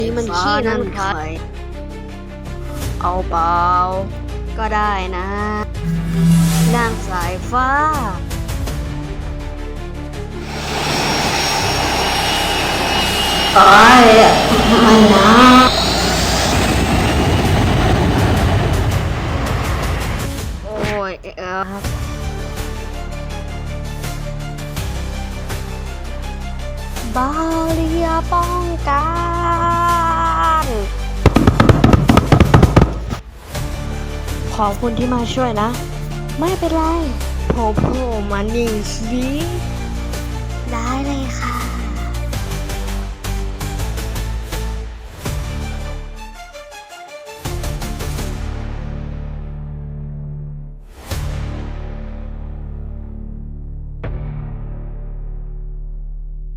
นี่มันขี้นั่นครับเอาเปล่า ก็ได้นะนางสายฟ้าโอ้ยไม่นะโอ้ยเออครับบาเลียป้องกัน ขอบคุณที่มาช่วยนะ ไม่เป็นไรผมโผล่มานึ่งสิ